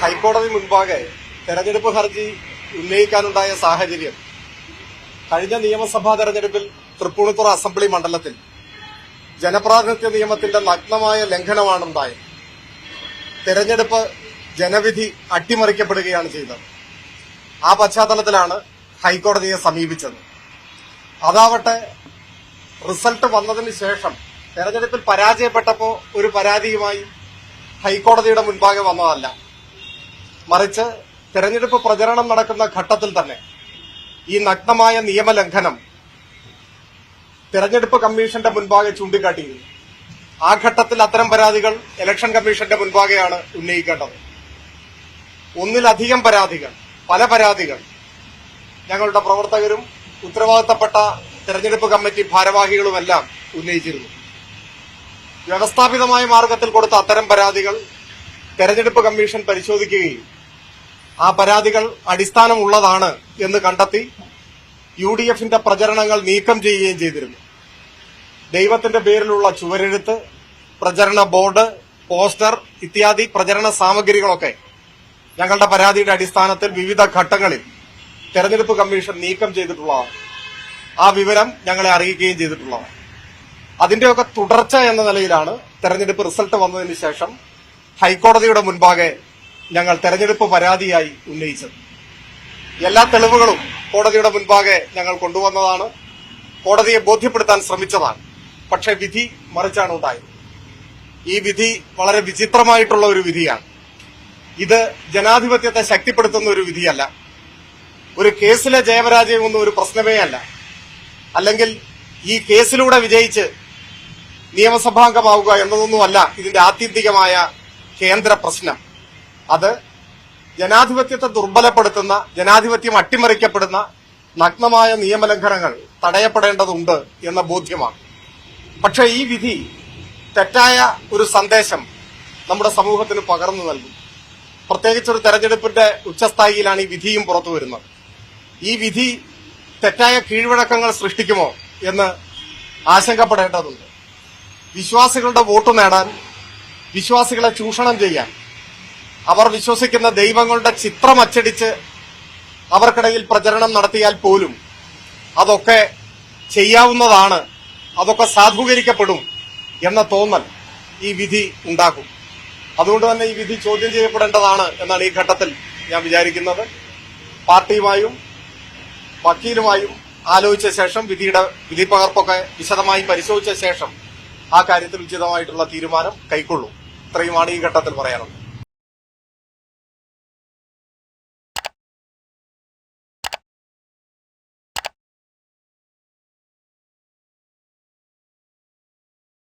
ഹൈക്കോടതി മുൻപാകെ തെരഞ്ഞെടുപ്പ് ഹർജി ഉന്നയിക്കാനുണ്ടായ സാഹചര്യം. കഴിഞ്ഞ നിയമസഭാ തെരഞ്ഞെടുപ്പിൽ തൃപ്പൂണിത്തുറ അസംബ്ലി മണ്ഡലത്തിൽ ജനപ്രാതിനിധ്യ നിയമത്തിന്റെ നഗ്നമായ ലംഘനമാണ് ഉണ്ടായത് തെരഞ്ഞെടുപ്പ് ജനവിധി അട്ടിമറിക്കപ്പെടുകയാണ് ചെയ്തത്. ആ പശ്ചാത്തലത്തിലാണ് ഹൈക്കോടതിയെ സമീപിച്ചത്. അതാവട്ടെ റിസൾട്ട് വന്നതിന് ശേഷം തെരഞ്ഞെടുപ്പിൽ പരാജയപ്പെട്ടപ്പോൾ ഒരു പരാതിയുമായി ഹൈക്കോടതിയുടെ മുൻപാകെ വന്നതല്ല. മറിച്ച് തെരഞ്ഞെടുപ്പ് പ്രചരണം നടക്കുന്ന ഘട്ടത്തിൽ തന്നെ ഈ നഗ്നമായ നിയമലംഘനം തെരഞ്ഞെടുപ്പ് കമ്മീഷന്റെ മുൻപാകെ ചൂണ്ടിക്കാട്ടിയിരുന്നു. ആ ഘട്ടത്തിൽ അത്തരം പരാതികൾ ഇലക്ഷൻ കമ്മീഷന്റെ മുൻപാകെയാണ് ഉന്നയിക്കേണ്ടത്. ഒന്നിലധികം പരാതികൾ പല പരാതികൾ. ഞങ്ങളുടെ പ്രവർത്തകരും ഉത്തരവാദിത്തപ്പെട്ട തെരഞ്ഞെടുപ്പ് കമ്മിറ്റി ഭാരവാഹികളുമെല്ലാം ഉന്നയിച്ചിരുന്നു. വ്യവസ്ഥാപിതമായ മാർഗത്തിൽ കൊടുത്ത അത്തരം പരാതികൾ തെരഞ്ഞെടുപ്പ് കമ്മീഷൻ പരിശോധിക്കുകയും ആ പരാതികൾ അടിസ്ഥാനമുള്ളതാണ് എന്ന് കണ്ടെത്തി യു ഡി എഫിന്റെ പ്രചരണങ്ങൾ നീക്കം ചെയ്യുകയും ചെയ്തിരുന്നു. ദൈവത്തിന്റെ പേരിലുള്ള ചുവരെഴുത്ത് പ്രചരണ ബോർഡ് പോസ്റ്റർ ഇത്യാദി പ്രചരണ സാമഗ്രികളൊക്കെ ഞങ്ങളുടെ പരാതിയുടെ അടിസ്ഥാനത്തിൽ വിവിധ ഘട്ടങ്ങളിൽ തെരഞ്ഞെടുപ്പ് കമ്മീഷൻ നീക്കം ചെയ്തിട്ടുള്ളതാണ് ആ വിവരം ഞങ്ങളെ അറിയിക്കുകയും ചെയ്തിട്ടുള്ളതാണ്. അതിന്റെയൊക്കെ തുടർച്ച എന്ന നിലയിലാണ് തെരഞ്ഞെടുപ്പ് റിസൾട്ട് വന്നതിന് ശേഷം ഹൈക്കോടതിയുടെ മുൻപാകെ ഞങ്ങൾ തെരഞ്ഞെടുപ്പ് പരാതിയായി ഉന്നയിച്ചത്. എല്ലാ തെളിവുകളും കോടതിയുടെ മുൻപാകെ ഞങ്ങൾ കൊണ്ടുവന്നതാണ്. കോടതിയെ ബോധ്യപ്പെടുത്താൻ ശ്രമിച്ചതാണ്. പക്ഷേ വിധി മറിച്ചാണ് ഉണ്ടായത്. ഈ വിധി വളരെ വിചിത്രമായിട്ടുള്ള ഒരു വിധിയാണ്. ഇത് ജനാധിപത്യത്തെ ശക്തിപ്പെടുത്തുന്ന ഒരു വിധിയല്ല. ഒരു കേസിലെ ജയപരാജയമൊന്നും ഒരു പ്രശ്നമേ അല്ല. അല്ലെങ്കിൽ ഈ കേസിലൂടെ വിജയിച്ച് നിയമസഭാംഗമാവുക എന്നതൊന്നുമല്ല ഇതിന്റെ ആത്യന്തികമായ കേന്ദ്ര പ്രശ്നം. അത് ജനാധിപത്യത്തെ ദുർബലപ്പെടുത്തുന്ന ജനാധിപത്യം അട്ടിമറിക്കപ്പെടുന്ന നഗ്നമായ നിയമലംഘനങ്ങൾ തടയപ്പെടേണ്ടതുണ്ട് എന്ന ബോധ്യമാണ്. പക്ഷേ ഈ വിധി തെറ്റായ ഒരു സന്ദേശം നമ്മുടെ സമൂഹത്തിന് പകർന്നു നൽകും. പ്രത്യേകിച്ചൊരു തെരഞ്ഞെടുപ്പിന്റെ ഉച്ചസ്ഥായിയിലാണ് ഈ വിധിയും പുറത്തു വരുന്നത്. ഈ വിധി തെറ്റായ കീഴ്വഴക്കങ്ങൾ സൃഷ്ടിക്കുമോ എന്ന് ആശങ്കപ്പെടേണ്ടതുണ്ട്. വിശ്വാസികളുടെ വോട്ട് നേടാൻ വിശ്വാസികളെ ചൂഷണം ചെയ്യാൻ. അവർ വിശ്വസിക്കുന്ന ദൈവങ്ങളുടെ ചിത്രം അച്ചടിച്ച് അവർക്കിടയിൽ പ്രചരണം നടത്തിയാൽ പോലും അതൊക്കെ ചെയ്യാവുന്നതാണ് അതൊക്കെ സാധൂകരിക്കപ്പെടും എന്ന തോന്നൽ ഈ വിധി ഉണ്ടാക്കും അതുകൊണ്ട് തന്നെ ഈ വിധി ചോദ്യം ചെയ്യപ്പെടേണ്ടതാണ് എന്നാണ് ഈ ഘട്ടത്തിൽ ഞാൻ വിചാരിക്കുന്നത്. പാർട്ടിയുമായും വക്കീലുമായും ആലോചിച്ച ശേഷം വിധിയുടെ വിധി പകർപ്പൊക്കെ വിശദമായി പരിശോധിച്ച ശേഷം ആ കാര്യത്തിൽ ഉചിതമായിട്ടുള്ള തീരുമാനം കൈക്കൊള്ളും. ഇത്രയുമാണ് ഈ ഘട്ടത്തിൽ പറയാനുള്ളത്.